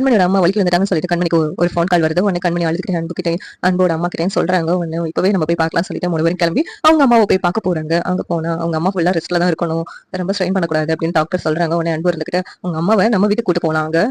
கண்மணியோட அம்மா வலிக்கு வந்துட்டாங்கன்னு சொல்லிட்டு கண்மணிக்கு ஒரு- ஃபோன் கால் வருது. உடனே கண்மணி அழுதுகிட்டே அன்பு கிட்டே அன்போட அம்மா கிட்டேன்னு சொல்றாங்க. உடனே இப்பவே நம்ம போய் பார்க்கலாம் சொல்லிட்டு மூணு பேரும் கிளம்பி அவங்க அம்மாவை போய் பார்க்க போறாங்க. அங்க போனா அவங்க அம்மா ஃபுல்லா ரெஸ்ட்ல தான் இருக்கணும். ரொம்ப ஸ்ட்ரெயின் பண்ணக்கூடாது அப்படின்னு டாக்டர் சொல்றாங்க. உடனே அன்பு இருந்துகிட்டு அவங்க அம்மாவை நம்ம வீட்டுக்கு கூட்டு போனாங்க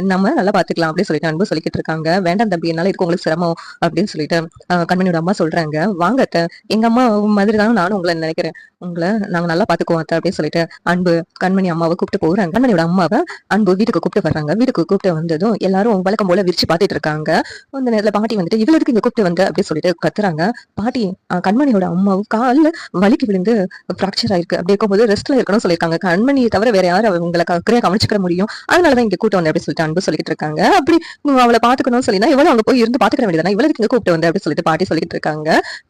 நம்ம நல்லா பாத்துக்கலாம் அப்படின்னு சொல்லிட்டு அன்பு சொல்லிக்கிட்டு இருக்காங்க. வேண்டாம் தம்பி என்னால இருக்கு உங்களுக்கு சிரமம் அப்படின்னு சொல்லிட்டு கண்மணியோட அம்மா சொல்றாங்க. வாங்க எங்க அம்மா மாதிரி தான் நானும் உங்களை நினைக்கிறேன். உங்களை நாங்க நல்லா பாத்துக்குவோம் அத்தை அப்படின்னு சொல்லிட்டு அன்பு கண்மணி அம்மாவை கூப்பிட்டு போறாங்க. கண்மணியோட அம்மாவை அன்பு வீட்டுக்கு கூப்பிட்டு வர்றாங்க. வீட்டுக்கு கூப்பிட்டு வந்து வந்ததும் எல்லாரும் வழக்கம் போல விரிச்சு பார்த்துட்டு இருக்காங்க. அந்த நேரத்துல பாட்டி வந்துட்டு இவ்வளவு இங்க கூப்பிட்டு வந்து? அப்படின்னு சொல்லிட்டு கத்துறாங்க. பாட்டி கண்மணியோட அம்மாவும் கால்ல வலிக்கு விழுந்து ஃப்ராக்சர் ஆயிருக்கு. அப்படி இருக்கும்போது ரெஸ்ட்ல இருக்கணும்னு சொல்லியிருக்காங்க. கண்மணியை தவிர வேற யாரும் அவங்களை அக்கறையா கவனிச்சுக்க முடியும். அதனாலதான் இங்க கூப்பிட்டு வந்து அப்படின்னு சொல்லிட்டு அன்பு சொல்லிட்டு இருக்காங்க. அப்படி அவளை பாத்துக்கணும்னு சொல்லினா இவ்வளவு அவங்க போய் இருந்து பாத்துக்கிற வேண்டியதானே இவ்வளவு இங்க கூப்பிட்டு வந்து? அப்படி சொல்லிட்டு பாட்டி சொல்லிட்டு இருக்காங்க.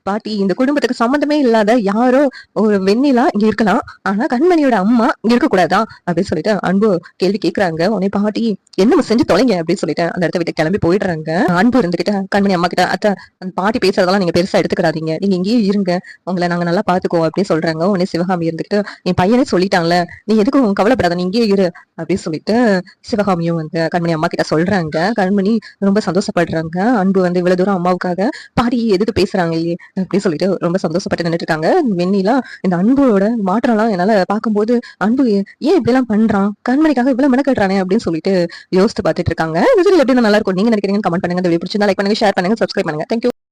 பாட்டி இந்த குடும்பத்துக்கு சம்பந்தமே இல்லாத யாரோ ஒரு வெண்ணிலா இங்க இருக்கலாம். ஆனா கண்மணியோட அம்மா இங்க இருக்க கூடாதா அப்படின்னு சொல்லிட்டு அன்பு கேள்வி கேக்குறாங்க. உடனே பாட்டி என்ன செஞ்சு தொலைங்க அப்படின்னு சொல்லிட்டு அந்த இடத்த விட்டு கிளம்பி போயிடுறாங்க. அன்பு இருந்துகிட்ட கண்மணி அம்மா கிட்ட அத்தை அந்த பாட்டி பேசுறதெல்லாம் நீங்க பெருசா எடுத்துக்கிறாதீங்க நீங்க இங்கேயே இருங்க. உங்களை நாங்க நல்லா பாத்துக்கோ அப்படின்னு சொல்றாங்க. உடனே சிவகாமி இருந்துகிட்டு என் பையனே சொல்லிட்டாங்களே நீ எதுக்கும் கவலைப்படாத. நீ இங்கேயே இரு அப்படின்னு சொல்லிட்டு சிவகாமியும் வந்து கண்மணி அம்மா கிட்ட சொல்றாங்க. கண்மணி ரொம்ப சந்தோஷப்படுறாங்க. அன்பு வந்து இவ்வளவு தூரம் அம்மாவுக்காக பாடி எதுக்கு பேசுறாங்க இல்லையே அப்படின்னு சொல்லிட்டு ரொம்ப சந்தோஷப்பட்டு நின்னுட்டு இருக்காங்க வெண்ணிலாம் இந்த அன்போட மாற்றம்லாம் என்னால பார்க்கும்போது அன்பு ஏன் இப்படி எல்லாம் பண்றான்? கண்மணிக்காக இவ்வளவு மெனக்கட்டுறானே அப்படின்னு சொல்லிட்டு யோசித்து பார்த்துட்டு இருக்காங்க. இந்த எப்படி நல்லா இருக்கும். நீங்க நினைக்கிறீங்க கமெண்ட் பண்ணுங்க. இந்த வீடியோ பிடிச்சிருந்தா லைக் பண்ணுங்க ஷேர் பண்ணுங்க சப்ஸ்கிரைப் பண்ணுங்க. தேங்க்யூ